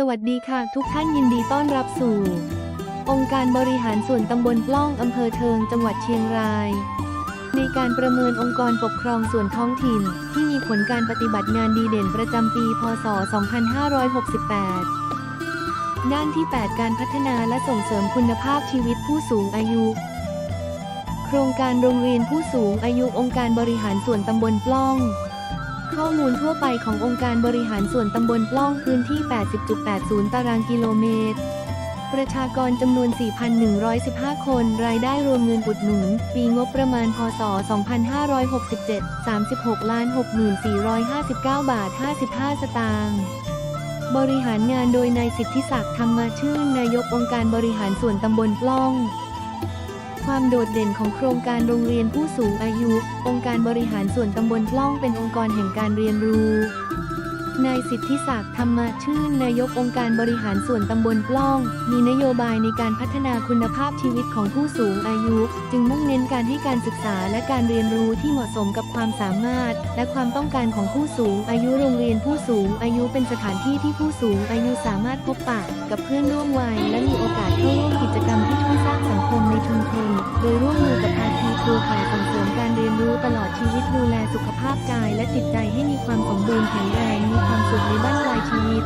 สวัสดีค่ะ ทุกท่านยินดีต้อนรับสู่ องค์การบริหารส่วนตำบลปล้องอำเภอเทิงจังหวัดเชียงราย ในการประเมินองค์กรปกครองส่วนท้องถิ่น ที่มีผลการปฏิบัติงานดีเด่นประจำปี พศ 2568 ด้านที่ 8 การพัฒนาและส่งเสริมคุณภาพชีวิตผู้สูงอายุ โครงการโรงเรียนผู้สูงอายุองค์การบริหารส่วนตำบลปล้อง ข้อมูลทั่วไปขององค์การบริหารส่วนตำบลปล้องพื้นที่ 80.80 ตารางกิโลเมตร ประชากรจำนวน 4,115 คน รายได้รวมเงินอุดหนุน ปีงบประมาณ พศ 2567 36ล้าน6459 บาท 55 สตางค์บริหารงานโดยนายสิทธิศักดิ์ธรรมชื่นนายกองค์การบริหารส่วนตำบลปล้อง ความโดดเด่นของโครงการโรงเรียนผู้สูงอายุ องค์การบริหารส่วนตำบลปล้องเป็นองค์กรแห่งการเรียนรู้ นายสิทธิศักดิ์ธรรมชื่นนายกองค์การบริหารส่วนตำบลปล้อง มีนโยบายในการพัฒนาคุณภาพชีวิตของผู้สูงอายุ จึงมุ่งเน้นการให้การศึกษาและการเรียนรู้ที่เหมาะสมกับความสามารถ และความต้องการของผู้สูง อายุโรงเรียนผู้สูง อายุเป็นสถานที่ที่ผู้สูง อายุสามารถพบปะ กับเพื่อนร่วมวัย และมีโอกาสเข้าร่วมกิจกรรมที่ช่วยสร้างสังคมในชุมชนโดยร่วมมือกับภาคีเครือข่ายส่งเสริมการเรียนรู้ตลอดชีวิตดูแลสุขภาพกาย และจิตใจให้มีความสมบูรณ์แข็งแรงมีความสุขในบ้านปลายชีวิต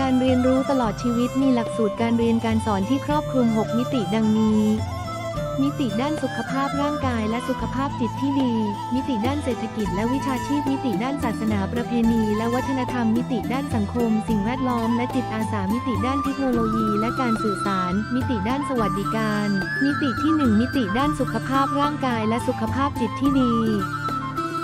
การเรียนรู้ตลอดชีวิตมีหลักสูตรการเรียนการสอนที่ครอบคลุม 6 มิติดังนี้ มิติด้านสุขภาพร่างกายและสุขภาพจิตที่ดี มิติด้านเศรษฐกิจและวิชาชีพ มิติด้านศาสนาประเพณี และวัฒนธรรม มิติด้านสังคม สิ่งแวดล้อม และจิตอาสา มิติด้านเทคโนโลยี และการสื่อสาร มิติด้านสวัสดิการ มิติที่ 1 มิติด้านสุขภาพร่างกายและสุขภาพจิตที่ดี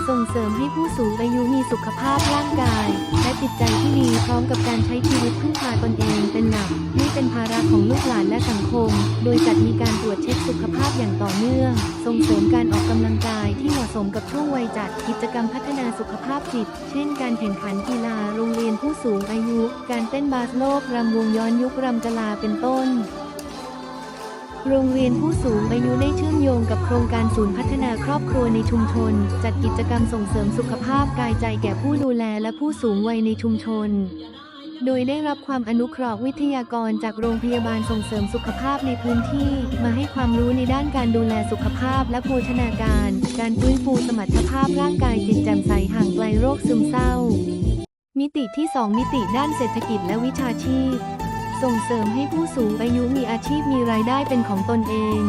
ส่งเสริมให้ผู้สูงอายุมีสุขภาพร่างกาย และจิตใจที่ดีพร้อมกับการใช้ชีวิตพึ่งพาตนเองเป็นหลักไม่เป็นภาระของลูกหลานและสังคม โดยจัดมีการตรวจเช็คสุขภาพอย่างต่อเนื่อง ส่งเสริมการออกกำลังกายที่เหมาะสมกับช่วงวัยจัดกิจกรรมพัฒนาสุขภาพจิต เช่น การแข่งขันกีฬาโรงเรียนผู้สูงอายุ การเต้นบาสโลกรำวงย้อนยุครำกลาเป็นต้น โรงเรียนผู้สูงอายุได้เชื่อมโยงกับโครงการศูนย์พัฒนาครอบครัวในชุมชน จัดกิจกรรมส่งเสริมสุขภาพกายใจแก่ผู้ดูแลและผู้สูงวัยในชุมชน โดยได้รับความอนุเคราะห์วิทยากรจากโรงพยาบาลส่งเสริมสุขภาพในพื้นที่ มาให้ความรู้ในด้านการดูแลสุขภาพและโภชนาการ การฟื้นฟูสมรรถภาพร่างกายจิตแจ่มใสห่างไกลโรคซึมเศร้า มิติที่ 2 มิติด้านเศรษฐกิจและวิชาชีพ ส่งเสริมให้ผู้สูงอายุมีอาชีพมีรายได้เป็นของตนเอง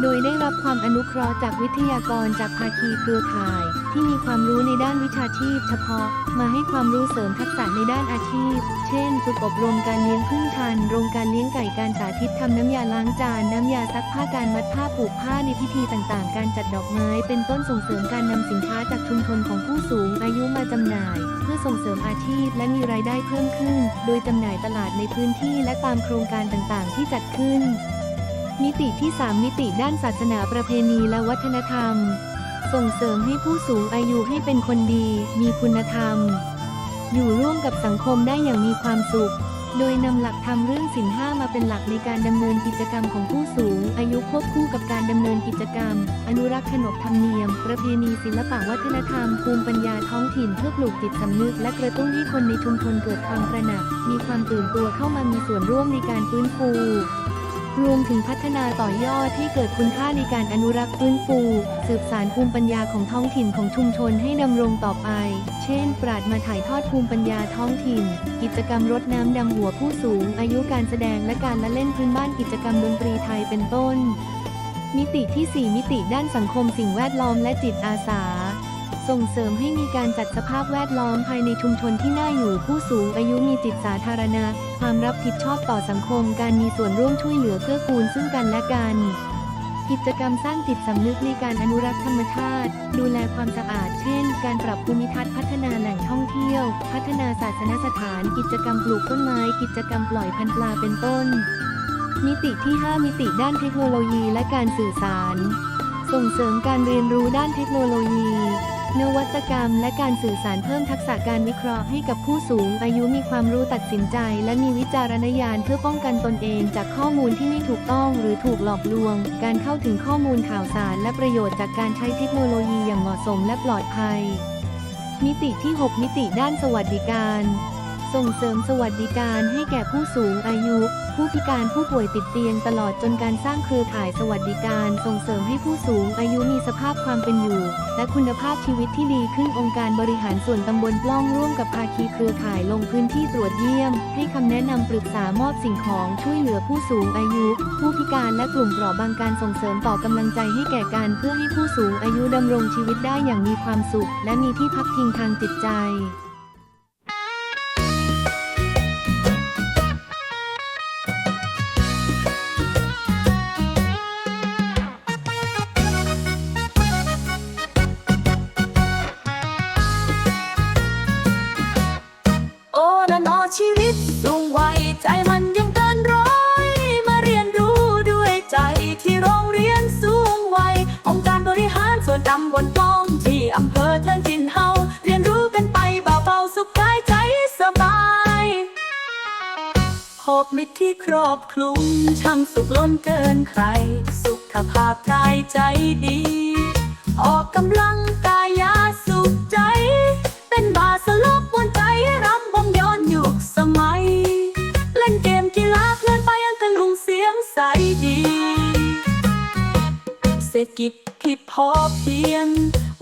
โดยได้รับความอนุเคราะห์จากวิทยากรจากภาคีเครือข่าย ที่มีความรู้ในด้านวิชาชีพ เฉพาะ มาให้ความรู้เสริมทักษะในด้านอาชีพ เช่น ฝึกอบรมการเลี้ยงพึ่งทันโรงการเลี้ยงไก่การสาธิตทำน้ำยาล้างจาน น้ำยาซักผ้าการมัดผ้าผูกผ้าในพิธีต่างๆ การจัดดอกไม้ เป็นต้นส่งเสริมการนำสินค้าจากชุมชนของผู้สูงอายุมาจำหน่าย เพื่อส่งเสริมอาชีพและมีรายได้เพิ่มขึ้น โดยจำหน่ายตลาดในพื้นที่และตามโครงการต่างๆ ที่จัดขึ้น มิติที่ 3 มิติด้านศาสนาประเพณีและวัฒนธรรม ส่งเสริมให้ผู้สูงอายุให้เป็นคนดี มีคุณธรรม อยู่ร่วมกับสังคมได้อย่างมีความสุข โดยนำหลักธรรมเรื่องศีลห้ามาเป็นหลักในการดำเนินกิจกรรมของผู้สูง อายุควบคู่กับการดำเนินกิจกรรม อนุรักษ์ขนบธรรมเนียม ประเพณีศิลปวัฒนธรรม ภูมิปัญญาท้องถิ่นเพื่อปลูกจิตสำนึก และกระตุ้นให้คนในชุมชนเกิดความตระหนัก มีความตื่นตัวเข้ามามีส่วนร่วมในการฟื้นฟู มถึงพัฒนาต่อยอดให้เกิดคุณค่าในการอนุรักษ์ฟื้นฟู สืบสารภูมิปัญญาของท้องถิ่นของชุมชนให้ดำรงต่อไป เช่น ปราดมาถ่ายทอดภูมิปัญญาท้องถิ่น กิจกรรมรดน้ำดำหัวผู้สูง อายุการแสดงและการละเล่นพื้นบ้านกิจกรรมดนตรีไทยเป็นต้น มิติที่ 4 มิติด้านสังคมสิ่งแวดล้อมและจิตอาสา ส่งเสริมให้มีการจัดสภาพแวดล้อมภายในชุมชนที่น่าอยู่ผู้สูงอายุมีจิตสาธารณะ ความรับผิดชอบต่อสังคม การมีส่วนร่วมช่วยเหลือเกื้อกูลซึ่งกันและกัน กิจกรรมสร้างจิตสำนึกในการอนุรักษ์ธรรมชาติ ดูแลความสะอาด เช่น การปรับภูมิทัศน์พัฒนาแหล่งท่องเที่ยว พัฒนาศาสนสถาน กิจกรรมปลูกต้นไม้ กิจกรรมปล่อยพันธุ์ปลาเป็นต้น มิติที่ 5 มิติด้านเทคโนโลยีและการสื่อสาร ส่งเสริมการเรียนรู้ด้านเทคโนโลยี นวัตกรรมและการสื่อสารเพิ่มทักษะการวิเคราะห์ให้กับผู้สูงอายุมีความรู้ตัดสินใจ และมีวิจารณญาณเพื่อป้องกันตนเองจากข้อมูลที่ไม่ถูกต้องหรือถูกหลอกลวง การเข้าถึงข้อมูลข่าวสารและประโยชน์จากการใช้เทคโนโลยีอย่างเหมาะสมและปลอดภัย มิติที่ 6 มิติด้านสวัสดิการ ส่งเสริมสวัสดิการให้แก่ผู้สูงอายุ ผู้พิการผู้ป่วยติดเตียงตลอดจนการสร้างเครือข่ายสวัสดิการส่งเสริมให้ผู้สูงอายุมีสภาพความเป็นอยู่ และคุณภาพชีวิตที่ดีขึ้นองค์การบริหารส่วนตำบลปล้องร่วมกับภาคีเครือข่ายลงพื้นที่ตรวจเยี่ยม ให้คำแนะนำปรึกษามอบสิ่งของช่วยเหลือผู้สูงอายุ ผู้พิการและกลุ่มเปราะบางการส่งเสริมต่อกำลังใจให้แก่กันเพื่อให้ผู้สูงอายุดำรงชีวิตได้อย่างมีความสุข และมีที่พักพิงทางจิตใจำบลปองที่อำเภอเทิงทินเฮาเรียนรู้กันไปเบาๆสุขกายใจสบายพบมิตรที่ครอบคลุมช่างสุขล้นเกินใคร สุขภาพกายใจดี ออกกำลังกายยาสุขใจ เป็นบาสลบมวนใจรำวงย้อนยุคสมัย เล่นเกมกีฬาเพลินไปยังตะลุงเสียงใสดี เศรษฐกิจ ที่พอเพียง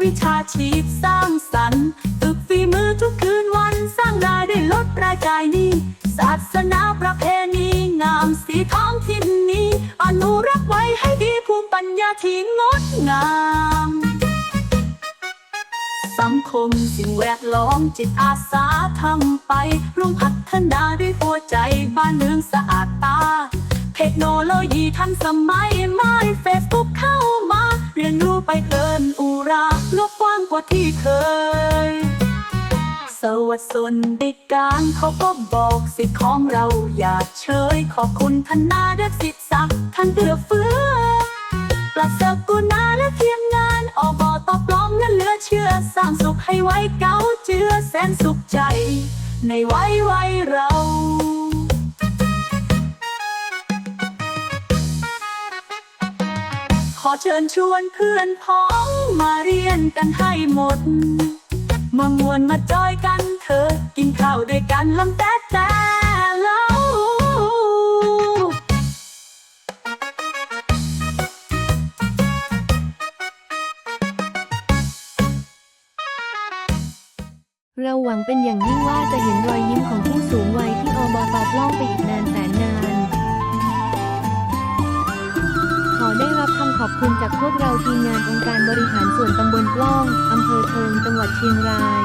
วิชาชีพสร้างสรรค์ฝึกฝีมือทุกคืนวันสร้างรายได้ลดรายจ่ายนี้ ศาสนาประเพณีงามสีท้องถิ่นนี้อนุรักษ์ไว้ให้ดีภูมิปัญญาที่งดงามสังคมสิ่งแวดล้อมจิตอาสาทำไปร่วมพัฒนาด้วยหัวใจบ้านเมืองสะอาดตา เทคโนโลยีทันสมัยไม่เฟซบุ๊กเข้า ที่เคย สวัสดิการเขาก็บอกสิทธิ์ของเราอย่าเฉย ขอบคุณท่านนาเด็กสิทธิ์ศักท่านเพื่อเฟือปรัสกุณาและเทียมงานอบตปลอมนั้นเหลือเชื่อ สร้างสุขให้ไว้เก้าเจือแสนสุขใจ ในไว้ไว้เรา อเชิญชวนเพื่อนพ้องมาเรียนกันให้หมด มามวนมาจอยกันเถอะกินข้าวด้วยกันลำแต่แต่เล่าเราหวังเป็นอย่างยิ่งว่าจะเห็นรอยยิ้มของผู้สูงวัยที่อบตปล้องไปอีกนานแสนนาน ได้รับคำขอบคุณจากพวกเราทีมงานองค์การบริหารส่วนตำบลปล้องอำเภอเทิงจังหวัดเชียงราย